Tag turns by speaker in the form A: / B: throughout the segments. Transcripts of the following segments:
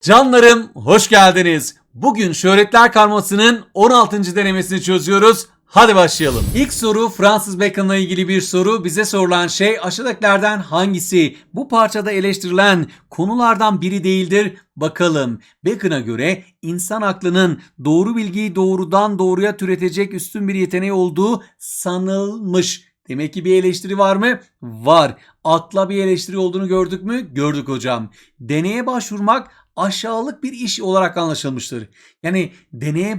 A: Canlarım hoş geldiniz. Bugün şöhretler karmasının 16. denemesini çözüyoruz. Hadi başlayalım. İlk soru Fransız Bacon'la ilgili bir soru. Bize sorulan şey aşağıdakilerden hangisi bu parçada eleştirilen konulardan biri değildir? Bakalım. Bacon'a göre insan aklının doğru bilgiyi doğrudan doğruya türetecek üstün bir yeteneği olduğu sanılmış. Demek ki bir eleştiri var mı? Var. Akla bir eleştiri olduğunu gördük mü? Gördük hocam. Deneye başvurmak aşağılık bir iş olarak anlaşılmıştır. Yani deneye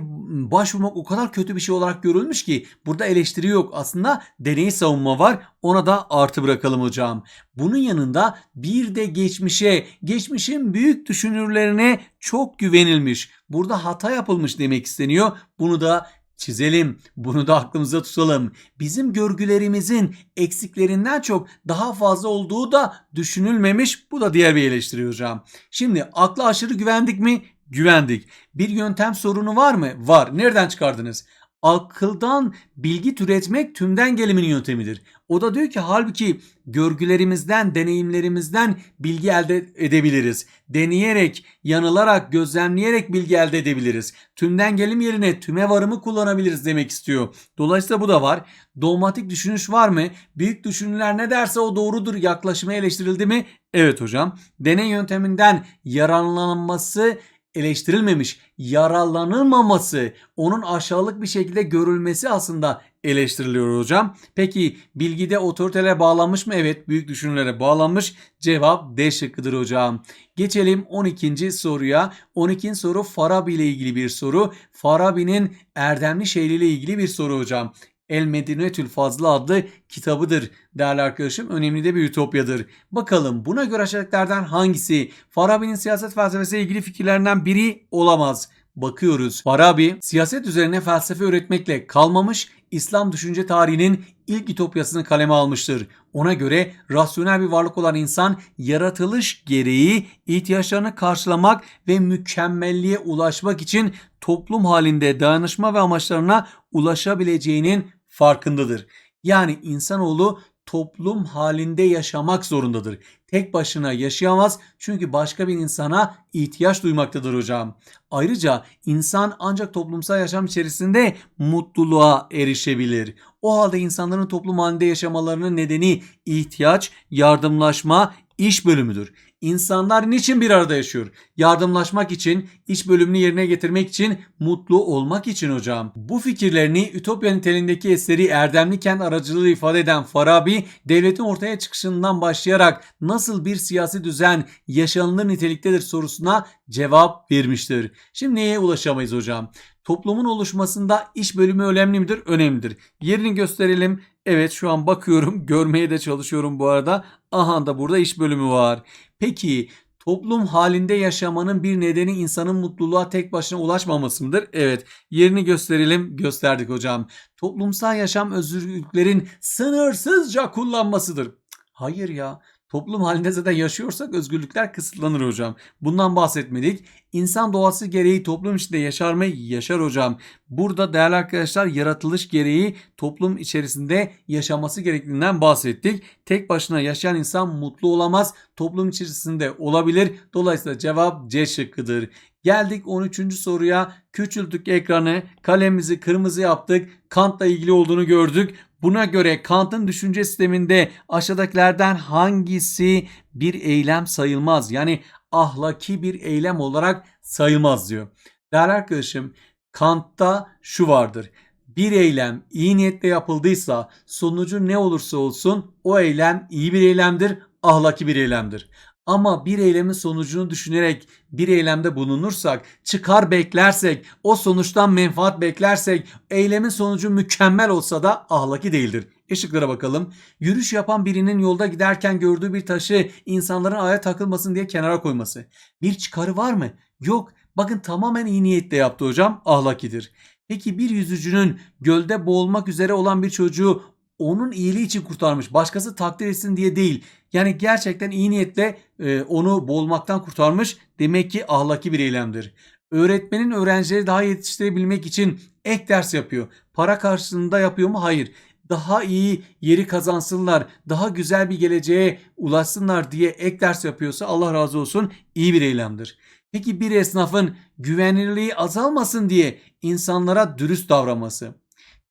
A: başvurmak o kadar kötü bir şey olarak görülmüş ki burada eleştiri yok. Aslında deneyi savunma var. Ona da artı bırakalım hocam. Bunun yanında bir de geçmişe, geçmişin büyük düşünürlerine çok güvenilmiş. Burada hata yapılmış demek isteniyor. Bunu da çizelim. Bunu da aklımıza tutalım. Bizim görgülerimizin eksiklerinden çok daha fazla olduğu da düşünülmemiş. Bu da diğer bir eleştiri hocam. Şimdi akla aşırı güvendik mi? Güvendik. Bir yöntem sorunu var mı? Var. Nereden çıkardınız? Akıldan bilgi türetmek tümden gelimin yöntemidir. O da diyor ki halbuki görgülerimizden, deneyimlerimizden bilgi elde edebiliriz. Deneyerek, yanılarak, gözlemleyerek bilgi elde edebiliriz. Tümden gelim yerine tüme varımı kullanabiliriz demek istiyor. Dolayısıyla bu da var. Dogmatik düşünüş var mı? Büyük düşünürler ne derse o doğrudur yaklaşımı eleştirildi mi? Evet hocam. Deney yönteminden yararlanması eleştirilmemiş, yararlanılmaması, onun aşağılık bir şekilde görülmesi aslında eleştiriliyor hocam. Peki bilgide otoritelere bağlanmış mı? Evet büyük düşünürlere bağlanmış. Cevap D şıkkıdır hocam. Geçelim 12. soruya. 12. soru Farabi ile ilgili bir soru. Farabi'nin erdemli şehriyle ilgili bir soru hocam. El Medinetül Fazla adlı kitabıdır değerli arkadaşım. Önemli de bir ütopyadır. Bakalım buna göre aşağıdakilerden hangisi Farabi'nin siyaset felsefesiyle ilgili fikirlerinden biri olamaz? Bakıyoruz. Farabi siyaset üzerine felsefe öğretmekle kalmamış, İslam düşünce tarihinin ilk ütopyasını kaleme almıştır. Ona göre rasyonel bir varlık olan insan yaratılış gereği ihtiyaçlarını karşılamak ve mükemmelliğe ulaşmak için toplum halinde dayanışma ve amaçlarına ulaşabileceğinin farkındadır. Yani insanoğlu toplum halinde yaşamak zorundadır. Tek başına yaşayamaz çünkü başka bir insana ihtiyaç duymaktadır hocam. Ayrıca insan ancak toplumsal yaşam içerisinde mutluluğa erişebilir. O halde insanların toplum halinde yaşamalarının nedeni ihtiyaç, yardımlaşma, iş bölümüdür. İnsanlar niçin bir arada yaşıyor? Yardımlaşmak için, iş bölümünü yerine getirmek için, mutlu olmak için hocam. Bu fikirlerini Ütopya niteliğindeki eseri Erdemli Kent aracılığı ifade eden Farabi, devletin ortaya çıkışından başlayarak nasıl bir siyasi düzen yaşanılır niteliktedir sorusuna cevap vermiştir. Şimdi neye ulaşamayız hocam? Toplumun oluşmasında iş bölümü önemli midir? Önemlidir. Yerini gösterelim. Evet şu an bakıyorum. Görmeye de çalışıyorum bu arada. Aha da burada iş bölümü var. Peki toplum halinde yaşamanın bir nedeni insanın mutluluğa tek başına ulaşmaması mıdır? Evet. Yerini gösterelim. Gösterdik hocam. Toplumsal yaşam özgürlüklerin sınırsızca kullanmasıdır. Hayır ya. Toplum halinde zaten yaşıyorsak özgürlükler kısıtlanır hocam. Bundan bahsetmedik. İnsan doğası gereği toplum içinde yaşar mı? Yaşar hocam. Burada değerli arkadaşlar yaratılış gereği toplum içerisinde yaşaması gerektiğinden bahsettik. Tek başına yaşayan insan mutlu olamaz. Toplum içerisinde olabilir. Dolayısıyla cevap C şıkkıdır. Geldik 13. soruya. Küçülttük ekranı. Kalemimizi kırmızı yaptık. Kant'la ilgili olduğunu gördük. Buna göre Kant'ın düşünce sisteminde aşağıdakilerden hangisi bir eylem sayılmaz? Yani ahlaki bir eylem olarak sayılmaz diyor. Değerli arkadaşım Kant'ta şu vardır. Bir eylem iyi niyetle yapıldıysa sonucu ne olursa olsun o eylem iyi bir eylemdir, ahlaki bir eylemdir. Ama bir eylemin sonucunu düşünerek bir eylemde bulunursak, çıkar beklersek, o sonuçtan menfaat beklersek, eylemin sonucu mükemmel olsa da ahlaki değildir. Işıklara bakalım. Yürüyüş yapan birinin yolda giderken gördüğü bir taşı insanların aya takılmasın diye kenara koyması. Bir çıkarı var mı? Yok. Bakın tamamen iyi niyetle yaptı hocam. Ahlakidir. Peki bir yüzücünün gölde boğulmak üzere olan bir çocuğu onun iyiliği için kurtarmış. Başkası takdir etsin diye değil. Yani gerçekten iyi niyetle e, onu boğulmaktan kurtarmış. Demek ki ahlaki bir eylemdir. Öğretmenin öğrencileri daha yetiştirebilmek için ek ders yapıyor. Para karşılığında yapıyor mu? Hayır. Daha iyi yeri kazansınlar, daha güzel bir geleceğe ulaşsınlar diye ek ders yapıyorsa Allah razı olsun iyi bir eylemdir. Peki bir esnafın güvenilirliği azalmasın diye insanlara dürüst davranması.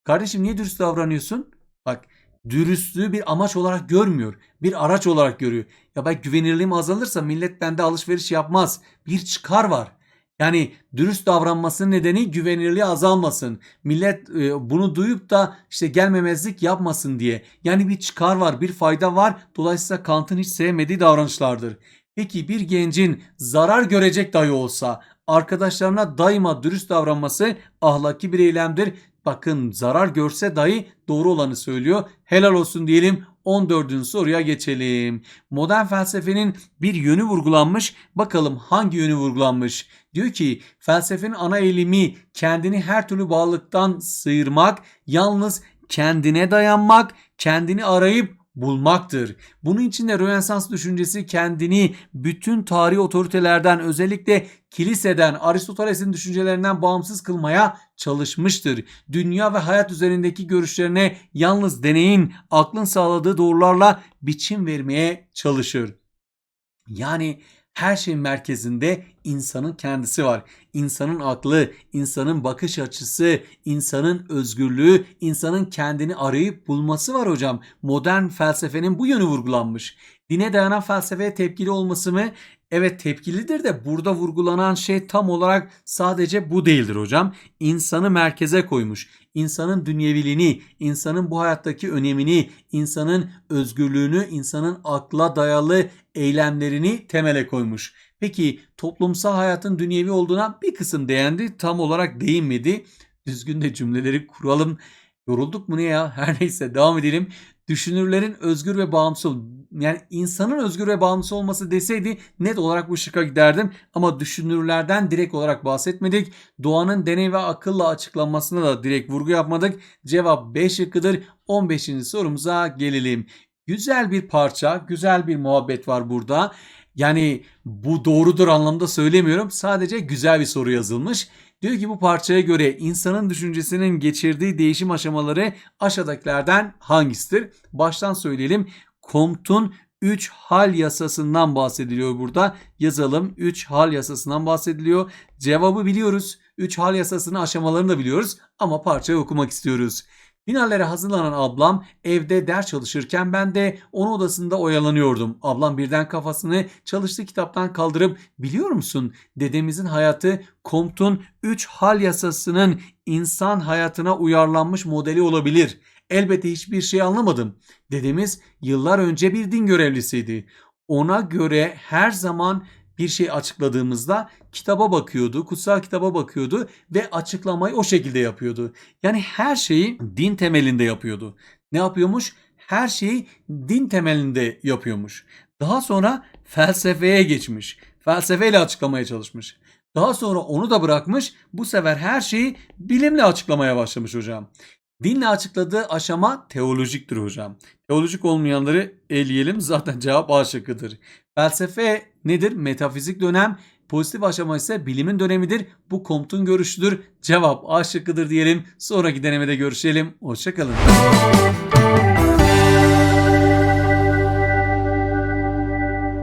A: Kardeşim niye dürüst davranıyorsun? Bak dürüstlüğü bir amaç olarak görmüyor. Bir araç olarak görüyor. Ya ben güvenilirliğim azalırsa millet bende alışveriş yapmaz. Bir çıkar var. Yani dürüst davranmasının nedeni güvenilirliği azalmasın. Millet e, bunu duyup da işte gelmemezlik yapmasın diye. Yani bir çıkar var, bir fayda var. Dolayısıyla Kant'ın hiç sevmediği davranışlardır. Peki bir gencin zarar görecek dahi olsa arkadaşlarına daima dürüst davranması ahlaki bir eylemdir. Bakın zarar görse dahi doğru olanı söylüyor. Helal olsun diyelim. 14. soruya geçelim. Modern felsefenin bir yönü vurgulanmış. Bakalım hangi yönü vurgulanmış? Diyor ki felsefenin ana eğilimi kendini her türlü bağlılıktan sıyırmak, yalnız kendine dayanmak, kendini arayıp bulmaktır. Bunun için de Rönesans düşüncesi kendini bütün tarihi otoritelerden özellikle kiliseden, Aristoteles'in düşüncelerinden bağımsız kılmaya çalışmıştır. Dünya ve hayat üzerindeki görüşlerine yalnız deneyin, aklın sağladığı doğrularla biçim vermeye çalışır. Yani her şeyin merkezinde insanın kendisi var. İnsanın aklı, insanın bakış açısı, insanın özgürlüğü, insanın kendini arayıp bulması var hocam. Modern felsefenin bu yönü vurgulanmış. Dine dayanan felsefeye tepkili olması mı? Evet tepkilidir de burada vurgulanan şey tam olarak sadece bu değildir hocam. İnsanı merkeze koymuş. İnsanın dünyeviliğini, insanın bu hayattaki önemini, insanın özgürlüğünü, insanın akla dayalı eylemlerini temele koymuş. Peki toplumsal hayatın dünyevi olduğuna bir kısım değindi. Tam olarak değinmedi. Düzgün de cümleleri kuralım. Yorulduk mu ne ya? Her neyse devam edelim. Düşünürlerin özgür ve bağımsız yani insanın özgür ve bağımsız olması deseydi net olarak bu şıkka giderdim. Ama düşünürlerden direkt olarak bahsetmedik. Doğanın deney ve akılla açıklanmasına da direkt vurgu yapmadık. Cevap B şıkkıdır. 15. sorumuza gelelim. Güzel bir parça, güzel bir muhabbet var burada. Yani bu doğrudur anlamda söylemiyorum. Sadece güzel bir soru yazılmış. Diyor ki bu parçaya göre insanın düşüncesinin geçirdiği değişim aşamaları aşağıdakilerden hangisidir? Baştan söyleyelim. Comte'un 3 hal yasasından bahsediliyor burada. Yazalım 3 hal yasasından bahsediliyor. Cevabı biliyoruz. 3 hal yasasının aşamalarını da biliyoruz ama parçayı okumak istiyoruz. Finallere hazırlanan ablam evde ders çalışırken ben de onun odasında oyalanıyordum. Ablam birden kafasını çalıştığı kitaptan kaldırıp biliyor musun dedemizin hayatı Comte'un 3 hal yasasının insan hayatına uyarlanmış modeli olabilir. Elbette hiçbir şey anlamadım. Dedemiz yıllar önce bir din görevlisiydi. Ona göre her zaman bir şey açıkladığımızda kitaba bakıyordu, kutsal kitaba bakıyordu ve açıklamayı o şekilde yapıyordu. Yani her şeyi din temelinde yapıyordu. Ne yapıyormuş? Her şeyi din temelinde yapıyormuş. Daha sonra felsefeye geçmiş. Felsefeyle açıklamaya çalışmış. Daha sonra onu da bırakmış. Bu sefer her şeyi bilimle açıklamaya başlamış hocam. Dinle açıkladığı aşama teolojiktir hocam. Teolojik olmayanları eleyelim zaten cevap A şıkkıdır. Felsefe nedir? Metafizik dönem. Pozitif aşama ise bilimin dönemidir. Bu Comte'un görüşüdür. Cevap A şıkkıdır diyelim. Sonraki denemede görüşelim. Hoşçakalın.